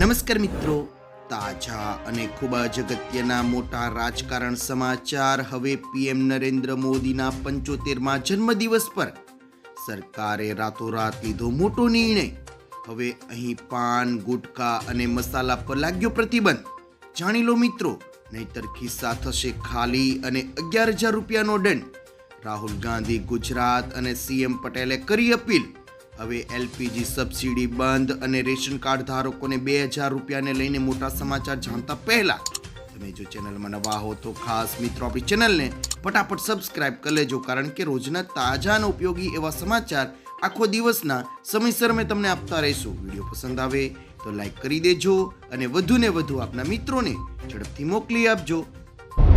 નમસ્કાર મિત્રો. તાજા અને ખૂબ જ અગત્યના મોટા રાજકારણ સમાચાર હવે પીએમ નરેન્દ્ર મોદીના પંચોતેરમાં જન્મદિવસ પર. સરકારે રાતોરાત લીધો મોટો નિર્ણય. હવે અહીં પાન ગુટખા અને મસાલા પર લાગ્યો પ્રતિબંધ. જાણી લો મિત્રો, નહીતર ખિસ્સા થશે ખાલી અને અગિયાર હજાર રૂપિયાનો દંડ. રાહુલ ગાંધી ગુજરાત અને સીએમ પટેલે કરી અપીલ. હવે એલપીજી સબસિડી બંધ અને રેશન કાર્ડ ધારકોને બે હજાર રૂપિયાને લઈને મોટા સમાચાર જાણતા પહેલા તમે જો ચેનલમાં નવા હો તો ખાસ મિત્રો આપણી ચેનલને ફટાફટ સબસ્ક્રાઇબ કરી લેજો, કારણ કે રોજના તાજા અને ઉપયોગી એવા સમાચાર આખો દિવસના સમયસર અમે તમને આપતા રહીશું. વીડિયો પસંદ આવે તો લાઈક કરી દેજો અને વધુને વધુ આપના મિત્રોને ઝડપથી મોકલી આપજો.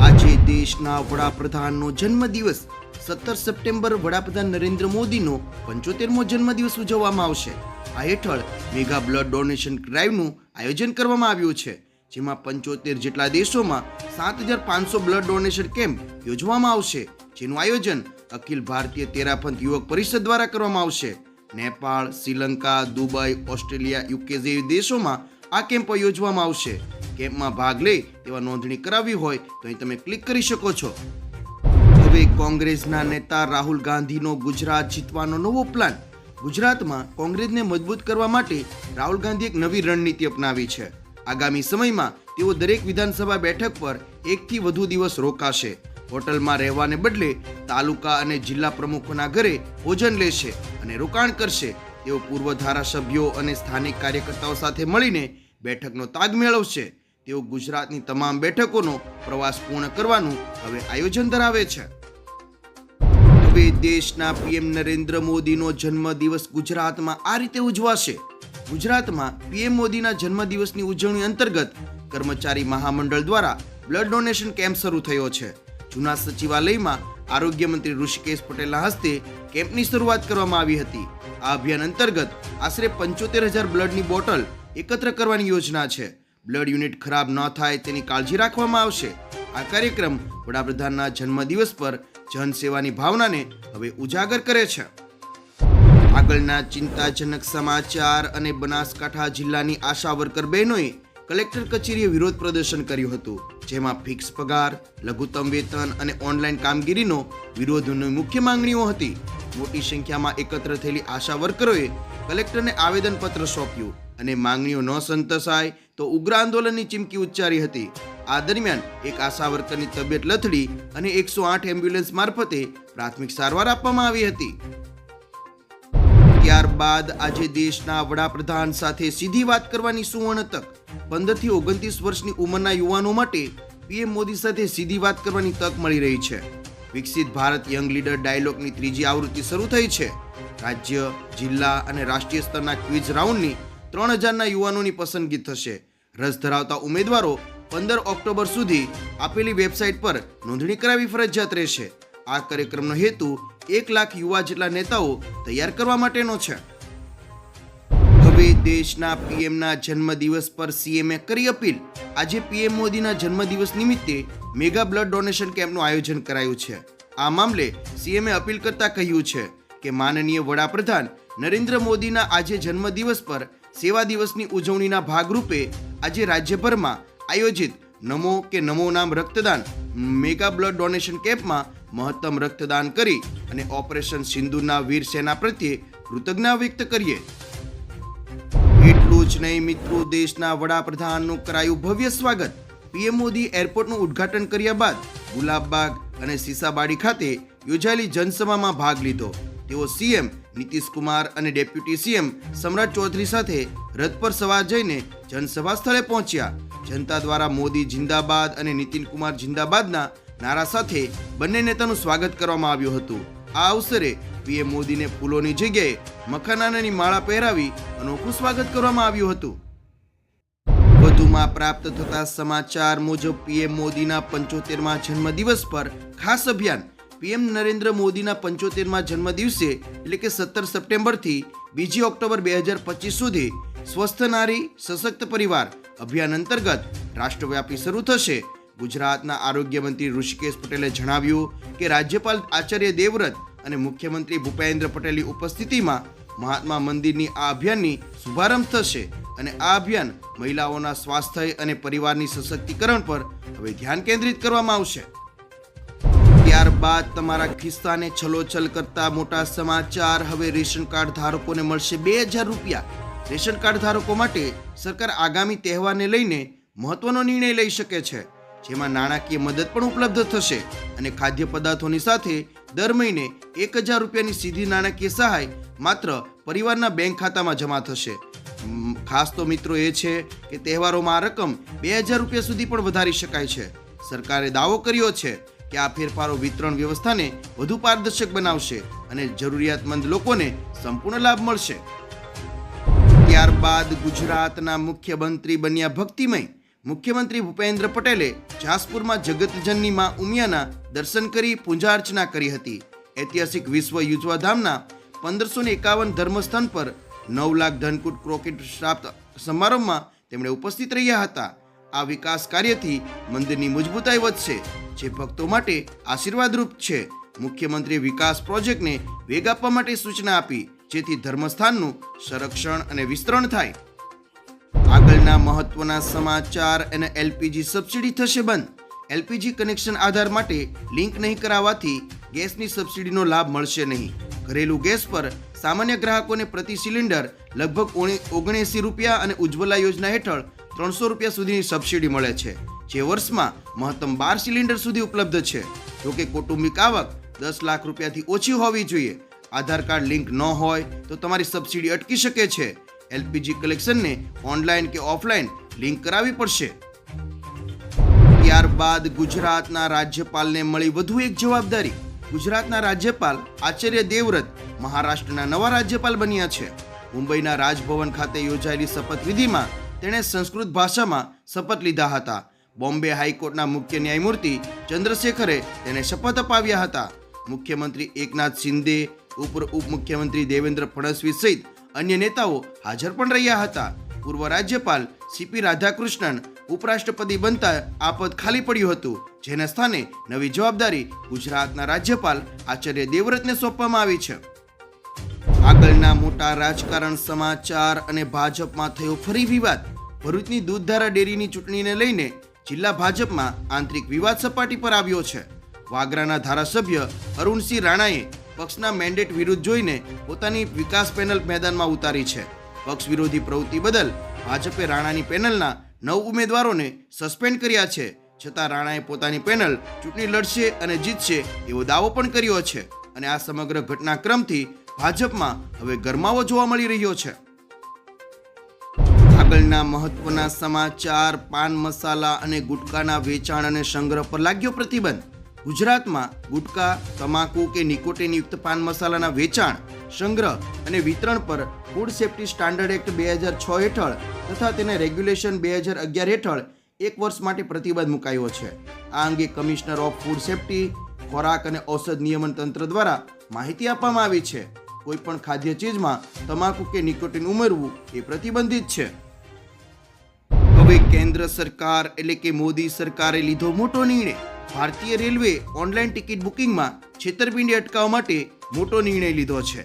આજે દેશના વડાપ્રધાનનો જન્મદિવસ સત્તર સપ્ટેમ્બર વડાપ્રધાન નરેન્દ્ર મોદીનો પંચોતેરમો જન્મદિવસ ઉજવવામાં આવશે. આ હેઠળ મેગા બ્લડ ડોનેશન ડ્રાઈવનું આયોજન કરવામાં આવ્યું છે, જેમાં પંચોતેર જેટલા દેશોમાં સાત હજાર પાંચસો બ્લડ ડોનેશન કેમ્પ યોજવામાં આવશે, જેનું આયોજન અખિલ ભારતીય તેરાપંથ યુવક પરિષદ દ્વારા કરવામાં આવશે. Nepal, Sri Lanka, Dubai, Australia, UK જેવી દેશોમાં આ કેમ્પો યોજવામાં આવશે. કેમ્પમાં ભાગ લે તેવા નોંધણી કરાવવી હોય તો અહીં તમે ક્લિક કરી શકો છો. હવે કોંગ્રેસના નેતા રાહુલ ગાંધીનો ગુજરાત જીતવાનો નવો પ્લાન. ગુજરાતમાં કોંગ્રેસને મજબૂત કરવા માટે રાહુલ ગાંધી એક નવી રણનીતિ અપનાવી છે. આગામી સમયમાં તેઓ દરેક વિધાનસભા બેઠક પર એકથી વધુ દિવસ રોકાશે. હોટલમાં રહેવાને બદલે તાલુકા અને જિલ્લા પ્રમુખોના ઘરે ભોજન લેશે અને રોકાણ કરશે. તેઓ પૂર્વ ધારાસભ્યો અને સ્થાનિક કાર્યકર્તાઓ સાથે મળીને બેઠકનો તાગ મેળવશે. તેઓ ગુજરાતની તમામ બેઠકોનો પ્રવાસ પૂર્ણ કરવાનું હવે આયોજન ધરાવે છે. હવે દેશના પીએમ નરેન્દ્ર મોદીનો જન્મદિવસ ગુજરાતમાં આ રીતે ઉજવાશે. ગુજરાતમાં પીએમ મોદીના જન્મદિવસની ઉજવણી અંતર્ગત કર્મચારી મહામંડળ દ્વારા બ્લડ ડોનેશન કેમ્પ શરૂ થયો છે. જૂના સચિવાલયમાં આરોગ્ય મંત્રી ઋષિકેશ પટેલના હસ્તે કેમ્પની શરૂઆત કરવામાં આવી હતી. આ અભિયાન અંતર્ગત આશરે પંચોતેર હજાર બ્લડની બોટલ એકત્ર કરવાની યોજના છે. બ્લડ યુનિટ ખરાબ ન થાય તેની કાળજી રાખવામાં આવશે. આ કાર્યક્રમ વડાપ્રધાનના જન્મદિવસ પર જનસેવાની ભાવનાને હવે ઉજાગર કરે છે. આગળના ચિંતાજનક સમાચાર અને બનાસકાંઠા જિલ્લાની આશા વર્કર બહેનોએ કલેક્ટર કચેરીએ વિરોધ પ્રદર્શન કર્યું હતું, જેમાં ફિક્સ પગાર, લઘુત્તમ વેતન અને ઓનલાઈન કામગીરીનો વિરોધની મુખ્ય માંગણીઓ હતી. મોટી સંખ્યામાં એકત્ર થયેલી આશા વર્કરોએ કલેક્ટરને આવેદનપત્ર સોંપ્યું અને માંગણીઓ ન સંતોષાય તો ઉગ્ર આંદોલનની ચીમકી ઉચ્ચારી હતી. આ દરમિયાન એક આશા વર્કરની તબિયત લથડી અને એકસો આઠ એમ્બ્યુલન્સ મારફતે પ્રાથમિક સારવાર આપવામાં આવી હતી. ત્યારબાદ આજે દેશના વડાપ્રધાન સાથે સીધી વાત કરવાની સુવર્ણ તક. પંદરથી ઓગણત્રીસ વર્ષની ઉંમરના યુવાનો માટે પીએમ મોદી સાથે સીધી વાત કરવાની તક મળી રહી છે. વિકસિત ભારત યંગ લીડર ડાયલોગની ત્રીજી આવૃત્તિ શરૂ થઈ છે. રાજ્ય, જિલ્લા અને રાષ્ટ્રીય સ્તરના ક્વિઝ રાઉન્ડની ત્રણ હજારના યુવાનોની પસંદગી થશે. રસ ધરાવતા ઉમેદવારો પંદર ઓક્ટોબર સુધી આપેલી વેબસાઇટ પર નોંધણી કરાવી ફરજિયાત રહેશે. આ કાર્યક્રમનો હેતુ એક લાખ યુવા જેટલા નેતાઓ તૈયાર કરવા માટેનો છે. હવે દેશના પીએમના જન્મદિવસ પર સીએમએ કરી અપીલ. આજે પીએમ મોદીના જન્મદિવસ નિમિત્તે મેગા બ્લડ ડોનેશન કેમ્પનું આયોજન કરાયું છે. આ મામલે સીએમએ અપીલ કરતા કહ્યું છે કે માનનીય વડાપ્રધાન નરેન્દ્ર મોદીના આજે જન્મદિવસ પર સેવા દિવસની ઉજવણીના ભાગરૂપે આજે રાજ્યભરમાં આયોજિત નમો કે નમો નામ રક્તદાન મેગા બ્લડ ડોનેશન કેમ્પમાં મહત્તમ રક્તદાન કરી અને ઓપરેશન સિંધુના વીર સેના પ્રત્યે કૃતજ્ઞતા વ્યક્ત કરીએ. એટલું જ નહીં મિત્રો, દેશના વડાપ્રધાનનું કરાયું ભવ્ય સ્વાગત. પીએમ મોદી એરપોર્ટનું ઉદ્ઘાટન કર્યા બાદ ગુલાબબાગ અને સીસાબાડી ખાતે યોજાયેલી જનસભામાં ભાગ લીધો. તેઓ સીએમ નીતિશ કુમાર અને ડેપ્યુટી સીએમ સમ્રાટ ચૌધરી સાથે રથ પર સવાર જઈને જનસભા સ્થળે પહોંચ્યા. જનતા દ્વારા મોદી જિંદાબાદ અને નીતિન કુમાર જિંદાબાદના નારા સાથે બંને નેતાનું સ્વાગત કરવામાં આવ્યું હતું. આ અવસરે પીએમ મોદીને ફૂલોની જગ્યાએ મખાનાની માળા પહેરાવી અનોખું સ્વાગત કરવામાં આવ્યું હતું. વધુમાં પ્રાપ્ત થતા સમાચાર મુજબ પીએમ મોદીના પંચોતેરમાં જન્મદિવસ પર ખાસ અભિયાન પીએમ નરેન્દ્ર મોદીના પંચોતેરમાં જન્મદિવસે એટલે કે સત્તર સપ્ટેમ્બરથી બીજી ઓક્ટોબર બે હજાર પચીસ સુધી સ્વસ્થ નારી સશક્ત પરિવાર અભિયાન અંતર્ગત રાષ્ટ્રવ્યાપી શરૂ થશે. ગુજરાતના આરોગ્ય મંત્રી ઋષિકેશ પટેલે જણાવ્યું કે રાજ્યપાલ આચાર્ય દેવવ્રત અને મુખ્યમંત્રી ભૂપેન્દ્ર પટેલની ઉપસ્થિતિમાં મહાત્મા મંદિરની આ અભિયાનની શુભારંભ થશે અને આ અભિયાન મહિલાઓના સ્વાસ્થ્ય અને પરિવારની સશક્તિકરણ પર હવે ધ્યાન કેન્દ્રિત કરવામાં આવશે. ત્યારબાદ તમારા ખિસ્સાને છલોછલ કરતા મોટા સમાચાર. હવે રેશન કાર્ડ ધારકોને મળશે બે હજાર રૂપિયા. રેશન કાર્ડ ધારકો માટે સરકાર આગામી તહેવારને લઈને મહત્વનો નિર્ણય લઈ શકે છે, જેમાં નાણાકીય મદદ પણ ઉપલબ્ધ થશે અને ખાદ્ય પદાર્થોની સાથે દર મહિને એક હજાર રૂપિયાની સીધી નાણાકીય સહાય માત્ર પરિવારના બેંક ખાતામાં જમા થશે. ખાસ તો મિત્રો એ છે કે તહેવારોમાં આ રકમ બે હજાર રૂપિયા સુધી પણ વધારી શકાય છે. સરકારે દાવો કર્યો છે કે આ ફેરફારો વિતરણ વ્યવસ્થાને વધુ પારદર્શક બનાવશે અને જરૂરિયાતમંદ લોકોને સંપૂર્ણ લાભ મળશે. ત્યારબાદ ગુજરાતના મુખ્યમંત્રી બન્યા ભક્તિમય. મુખ્યમંત્રી ભૂપેન્દ્ર પટેલે જાસપુરમાં જગતજનની માં ઉમિયાના દર્શન કરી પૂજા અર્ચના કરી હતી. ઐતિહાસિક વિશ્વ યુજવા ધામના પંદરસો ને એકાવન ધર્મસ્થાન પર નવ લાખ ધનકુટ ક્રોકેટ શ્રાપ્ત સમારંભમાં તેમણે ઉપસ્થિત રહ્યા હતા. આ વિકાસ કાર્યથી મંદિરની મજબૂતાઈ વધશે, જે ભક્તો માટે આશીર્વાદરૂપ છે. મુખ્યમંત્રીએ વિકાસ પ્રોજેક્ટને વેગ આપવા માટે સૂચના આપી. જેથી ધર્મસ્થાનનું સંરક્ષણ અને વિસ્તરણ થાય. આગળના મહત્વના સમાચાર અને એલપીજી સબસિડી થશે બંધ. એલપીજી કનેક્શન આધાર માટે લિંક નહીં કરાવવાથી ગેસની સબસિડીનો લાભ મળશે નહીં. ઘરેલું ગેસ પર સામાન્ય ગ્રાહકોને પ્રતિ સિલિન્ડર લગભગ ઓગણએંસી રૂપિયા અને ઉજ્જવલા યોજના હેઠળ ત્રણસો રૂપિયા સુધીની સબસિડી મળે છે, જે વર્ષમાં મહત્તમ બાર સિલિન્ડર સુધી ઉપલબ્ધ છે. જોકે કૌટુંબિક આવક દસ લાખ રૂપિયાથી ઓછી હોવી જોઈએ. આધાર કાર્ડ લિંક ન હોય તો તમારી સબસિડી અટકી શકે છે. એલપીજી કલેક્શનને ઓનલાઈન કે ઓફલાઈન લિંક કરાવવી પડશે. ત્યારબાદ ગુજરાતના રાજ્યપાલને મળી વધુ એક જવાબદારી. ગુજરાતના રાજ્યપાલ આચાર્ય દેવવ્રત મહારાષ્ટ્રના નવા રાજ્યપાલ બન્યા છે. મુંબઈના રાજભવન ખાતે યોજાયેલી શપથવિધિમાં તેણે સંસ્કૃત ભાષામાં શપથ લીધા હતા. બોમ્બે હાઈકોર્ટના મુખ્ય ન્યાયમૂર્તિ ચંદ્રશેખરે તેને શપથ અપાવ્યા હતા. મુખ્યમંત્રી એકનાથ શિંદે ઉપ ઉપમુખ્યમંત્રી દેવેન્દ્ર ફડણવીસ સહિત અન્ય નેતાઓ હાજર પણ રહ્યા હતા. પૂર્વ રાજ્યપાલ સીપી રાધાકૃષ્ણન ઉપરાષ્ટ્રપતિ બનતા આ પદ ખાલી પડ્યું હતું, જેના સ્થાને નવી જવાબદારી ગુજરાતના રાજ્યપાલ આચાર્ય દેવવ્રતને સોંપવામાં આવી છે. આગળના મોટા રાજકારણ, સમાચાર અને ભાજપમાં થયો ફરી વિવાદ. ભરૂચની દૂધધારા ડેરીની ચૂંટણીને લઈને જિલ્લા ભાજપમાં આંતરિક વિવાદ સપાટી પર આવ્યો છે. વાગરાના ધારાસભ્ય અરુણસિંહ રાણાએ પક્ષના મેન્ડેટ વિરુદ્ધ જોઈને પોતાની વિકાસ પેનલ મેદાનમાં ઉતારી છે. પક્ષ વિરોધી પ્રવૃત્તિ બદલ ભાજપે રાણાની પેનલના નવ ઉમેદવારોને સસ્પેન્ડ કર્યા છે. છતાં રાણાએ પોતાની પેનલ ચૂંટણી લડશે અને જીતશે એવો દાવો પણ કર્યો છે. અને આ સમગ્ર ઘટનાક્રમથી ભાજપમાં હવે ગરમાવો જોવા મળી રહ્યો છે. આગળના મહત્વના સમાચાર, પાન મસાલા અને ગુટકાના વેચાણ અને સંગ્રહ પર લાગ્યો પ્રતિબંધ. ગુજરાતમાં ગુટકા, તમાકુ કે નિકોટિનયુક્ત પાન મસાલાના વેચાણ, સંગ્રહ અને વિતરણ પર ફૂડ સેફ્ટી સ્ટાન્ડર્ડ એક્ટ બે હજાર છ હેઠળ તથા તેને રેગ્યુલેશન બે હજાર અગિયાર હેઠળ એક વર્ષ માટે પ્રતિબંધ મુકાયો છે. આ અંગે કમિશનર ઓફ ફૂડ સેફ્ટી ખોરાક અને ઔષધ નિયમન તંત્ર દ્વારા માહિતી આપવામાં આવી છે. કોઈ પણ ખાદ્ય ચીજમાં તમાકુ કે નિકોટિન ઉમેરવું એ પ્રતિબંધિત છે. હવે કેન્દ્ર સરકાર એટલે કે મોદી સરકારે લીધો મોટો નિર્ણય. ભારતીય રેલવે ઓનલાઈન ટિકિટ બુકિંગમાં છેતરપિંડી અટકાવવા માટે મોટો નિર્ણય લીધો છે.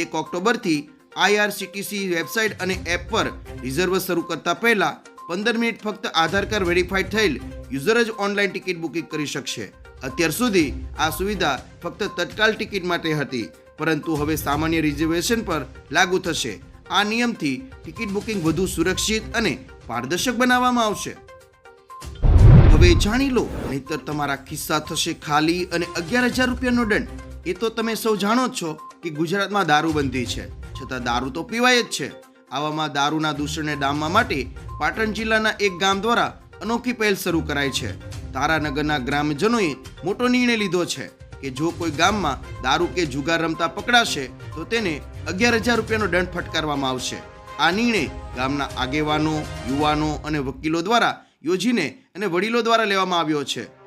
એક ઓક્ટોબરથી આઈઆરસીટીસી વેબસાઇટ અને એપ પર રિઝર્વ શરૂ કરતા પહેલા પંદર મિનિટ ફક્ત આધાર કાર્ડ વેરીફાઈડ થયેલ યુઝર જ ઓનલાઈન ટિકિટ બુકિંગ કરી શકશે. અત્યાર સુધી આ સુવિધા ફક્ત તત્કાલ ટિકિટ માટે હતી, પરંતુ હવે સામાન્ય રિઝર્વેશન પર લાગુ થશે. આ નિયમથી ટિકિટ બુકિંગ વધુ સુરક્ષિત અને પારદર્શક બનાવવામાં આવશે. હવે જાણી લો, નહીતર તમારા ખિસ્સા થશે ખાલી અને અગિયાર હજાર રૂપિયાનો દંડ. એ તો તમે સૌ જાણો જ છો કે ગુજરાતમાં દારૂબંધી છે. છતાં દારૂ તો પીવાય જ છે. આવામાં દારૂના દૂષણને ડામવા માટે પાટણ જિલ્લાના એક ગામ દ્વારા અનોખી પહેલ શરૂ કરાઈ છે. તારાનગરના ગ્રામજનોએ મોટો નિર્ણય લીધો છે કે જો કોઈ ગામમાં દારૂ કે જુગાર રમતા પકડાશે, તો તેને અગિયાર હજાર રૂપિયાનો દંડ ફટકારવામાં આવશે. આ નિર્ણય ગામના આગેવાનો, યુવાનો અને વકીલો દ્વારા યોજીને અને વડીલો દ્વારા લેવામાં આવ્યો છે.